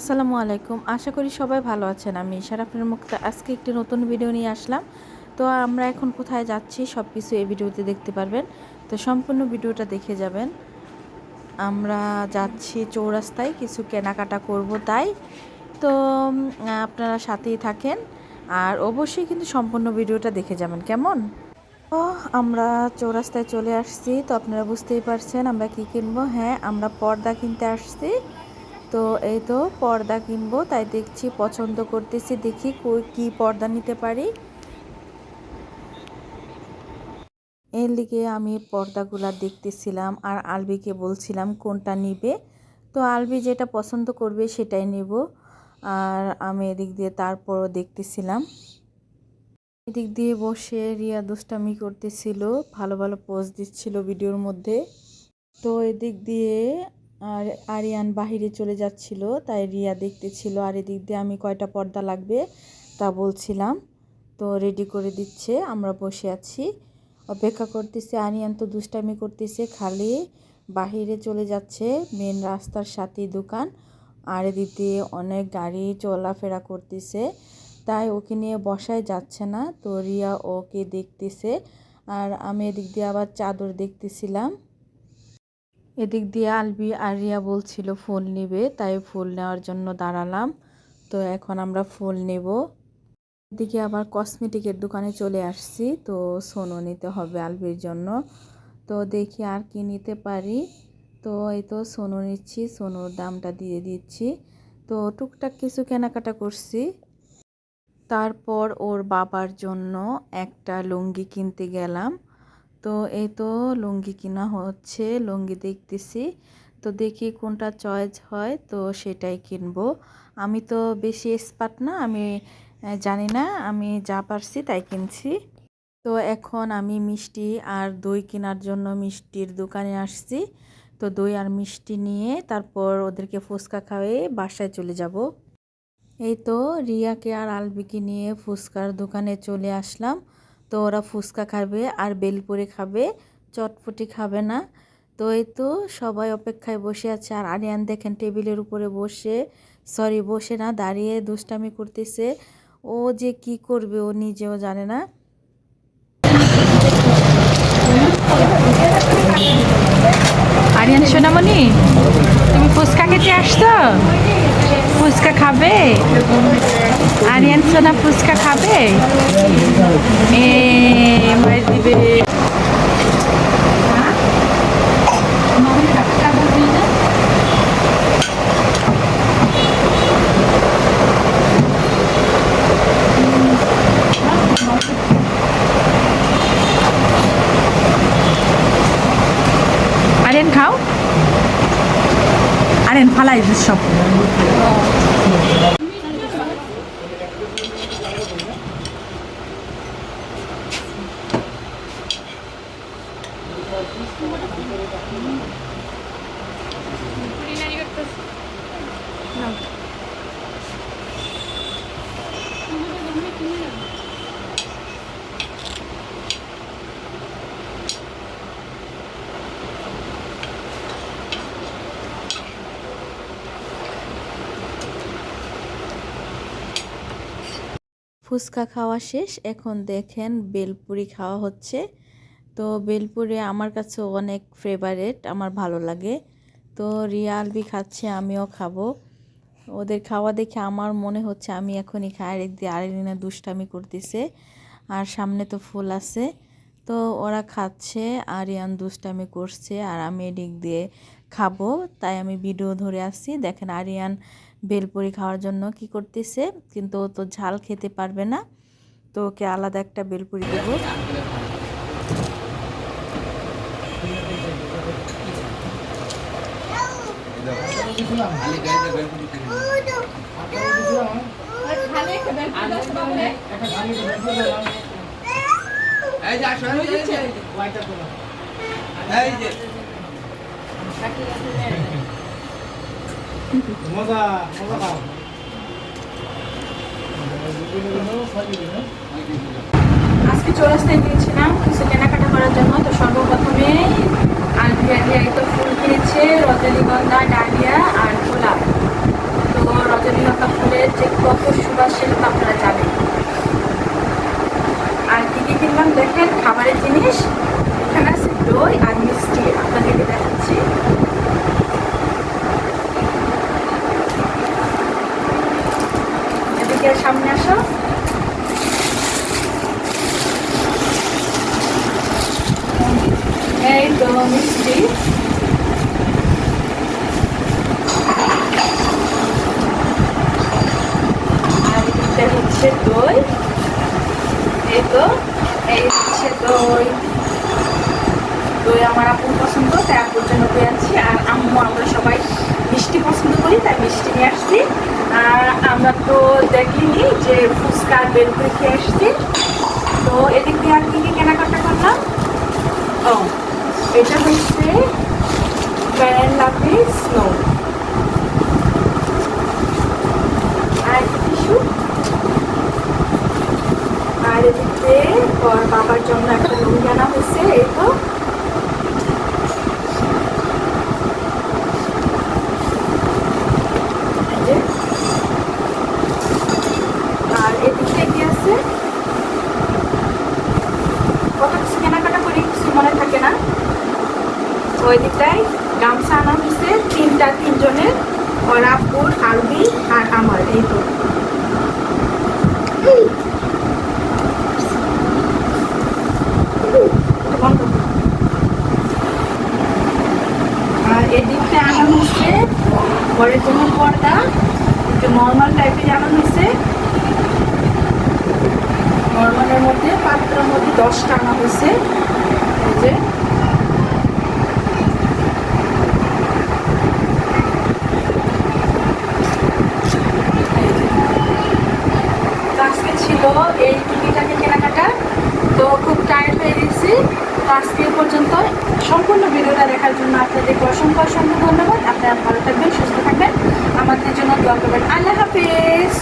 আসসালামু আলাইকুম। আশা করি সবাই ভালো আছেন। আমি শারাফিনের মুক্তা আজকে একটি নতুন ভিডিও নিয়ে আসলাম। তো আমরা এখন কোথায় যাচ্ছি সব কিছু এই ভিডিওতে দেখতে পারবেন। তো সম্পূর্ণ ভিডিওটা দেখে যাবেন। আমরা যাচ্ছি চৌরাস্তায়। কিছু কেনাকাটা করব তাই। তো আপনারা সাথেই থাকেন। আর অবশ্যই কিন্তু সম্পূর্ণ ভিডিওটা দেখে যাবেন। কেমন? ও আমরা চৌরাস্তায় চলে আসছি। তো আপনারা বুঝতেই পারছেন আমরা কি কিনবো। হ্যাঁ আমরা পর্দা কিনতে আসছি। তো এই তো পর্দা কিনবো, তাই দেখছি, পছন্দ করতেছি, দেখি কি পর্দা নিতে পারি। এর লিগে আমি পর্দাগুলা দেখতেছিলাম, আর আলবিকে বলছিলাম কোনটা নিবে। তো আলবি যেটা পছন্দ করবে সেটাই নেব, আর আমি এদিক দিয়ে তারপরও দেখতেছিলাম। এদিক দিয়ে বসে রিয়া দুষ্টামি করতেছিল, ভালো ভালো পোজ দিচ্ছিল ভিডিওর মধ্যে। তো এদিক দিয়ে আর আরিয়ান বাহিরে চলে যাচ্ছিল, তাই রিয়া দেখতেছিল, আর এদিক দিয়ে আমি কয়টা পর্দা লাগবে? তা বলছিলাম। তো রেডি করে দিচ্ছে, আমরা বসে আছি। অপেক্ষা করতেছে, আরিয়ান তো দুষ্টামি করতেছে, খালি বাহিরে চলে যাচ্ছে মেন রাস্তার সাথেই দোকান, আর এদিক দিয়ে অনেক গাড়ি চলাফেরা করতেছে, তাই ওকে নিয়ে বসায় যাচ্ছে না। তো রিয়া ওকে দেখতেছে, আর আমি এদিক দিয়ে আবার চাদর দেখতেছিলাম। এদিক দিয়ে আলবি আর রিয়া বলছিল, ফুল নেবে, তাই ফুল নেওয়ার জন্য দাঁড়ালাম। তো এখন আমরা ফুল নেব। এদিকে আবার কসমেটিকের দোকানে চলে আসছি, তো সোনো নিতে হবে আলবির জন্য। তো দেখি আর কি নিতে পারি। তো এই তো সোনো নিচ্ছি, সোনোর দামটা দিয়ে দিচ্ছি। তো টুকটাক কিছু কেনাকাটা করছি। তারপর ওর বাবার জন্য একটা লুঙ্গি কিনতে গেলাম। তো এই তো লুঙ্গি কিনা হচ্ছে, লুঙ্গি দেখতেছি। তো দেখি কোনটা চয়েস হয়, তো সেটাই কিনবো। আমি তো বেশি এক্সপার্ট না, আমি জানি না, আমি যা পারছি তাই কিনছি। তো এখন আমি মিষ্টি আর দই কেনার জন্য মিষ্টির দোকানে আসছি। তো দই আর মিষ্টি নিয়ে তারপর ওদেরকে ফুচকা খাওয়ায়ে বাসায় চলে যাব। এই তো রিয়াকে আর আলবিকে নিয়ে ফুচকার দোকানে চলে আসলাম। তো ওরা ফুচকা খাবে আর বেলপুরি খাবে, চটপটি খাবে না। তো এই তো সবাই অপেক্ষায় বসে আছে আর আরিয়ান দেখেন টেবিলের উপরে বসে সরি বসে না, দাঁড়িয়ে দুষ্টামি করতেছে। ও যে কি করবে ও নিজেও জানে না। আরিয়ান সোনামণি, তুমি ফুচকা খেতে আসছো? ফুচকা খাবে? আরিয়ান সোনা ফুচকা খাবে? এ মার দিবে। আরিয়ান খাও। আরিয়ান ফালাই সব। ফুচকা খাওয়া শেষ। এখন দেখেন বেলপুরি খাওয়া হচ্ছে। তো বেলপুরে আমার কাছে অনেক ফেভারেট আমার ভালো লাগে। তো রিয়া আলবি খাচ্ছে, আমিও খাব। ওদের খাওয়া দেখে আমার মনে হচ্ছে আমি এখনই খাই আর আরেকদিনে দুষ্টামি করতেছে। আর সামনে তো ফুল আছে। তো ওরা খাচ্ছে, আরিয়ান দুষ্টামি করছে, আর আমি এদিক দিয়ে খাব। তাই আমি ভিডিও ধরে আসছি। দেখেন আরিয়ান বেলপুরি খাওয়ার জন্য কি করতেছে, কিন্তু ও তো ঝাল খেতে পারবে না। তো ওকে আলাদা একটা বেলপুরি দেবো এই যে আসো এই যে, এই যে এই যে মজা মজা খাও আজকে চৌরাস্তায় গিয়েছিলাম কিছু কেনাকাটা করার জন্য তো সর্বপ্রথমে ধিয়া এই তো ফুল খেয়েছে রজনীগন্ধা, ডালিয়া আর গোলাপ। তো রজনীগন্ধা ফুলের যে কত সুবাস সেটা আপনারা যাবে আর কী কী কিনলাম দেখেন, খাবারের জিনিস, এখানে আছে দই আর মিষ্টি, আপনাদেরকে দেখাচ্ছি। এদিকে সামনে আসো। আর এটা হচ্ছে দই এই তো এই হচ্ছে দই দই আমার আপুর পছন্দ তাই আপুর আর আম্মু আমরা সবাই মিষ্টি পছন্দ করি, তাই মিষ্টি নিয়ে আসছি। আর আমরা তো দেখিনি যে ফুচকা আর বেলপুরি খেয়ে আসছি। তো এদিক দিয়ে আর কি কি কেনাকাটা করলাম ও এটা হচ্ছে প্যান লাভি স্নো আর টিস্যু আর এদিকে বাবার জন্য একটা লুঙ্গি আনা হয়েছে, এই যে। আর এদিকে কি আছে কত কিছু কেনাকাটা করি কিছু মনে থাকে না ওই দিকটায় গামছা আনা হয়েছে তিনটা তিনজনের ওর আব্বুর আলবি আর আমার, এই তো। আর এদিকটা আনা হচ্ছে ঘরের জন্য পর্দা, একটু নর্মাল টাইপের আনা হয়েছে। দশটা আনা হয়েছে। যে তো ছিল এই টুকিটাকে কেনাকাটা, তো খুব টায়ার্ড হয়ে গেছি। তো আজকে পর্যন্ত সম্পূর্ণ ভিডিওটা দেখার জন্য আপনাদেরকে অসংখ্য অসংখ্য ধন্যবাদ। আপনারা ভালো থাকবেন, সুস্থ থাকবেন। আমাদের জন্য দোয়া করবেন। আল্লাহ হাফিজ!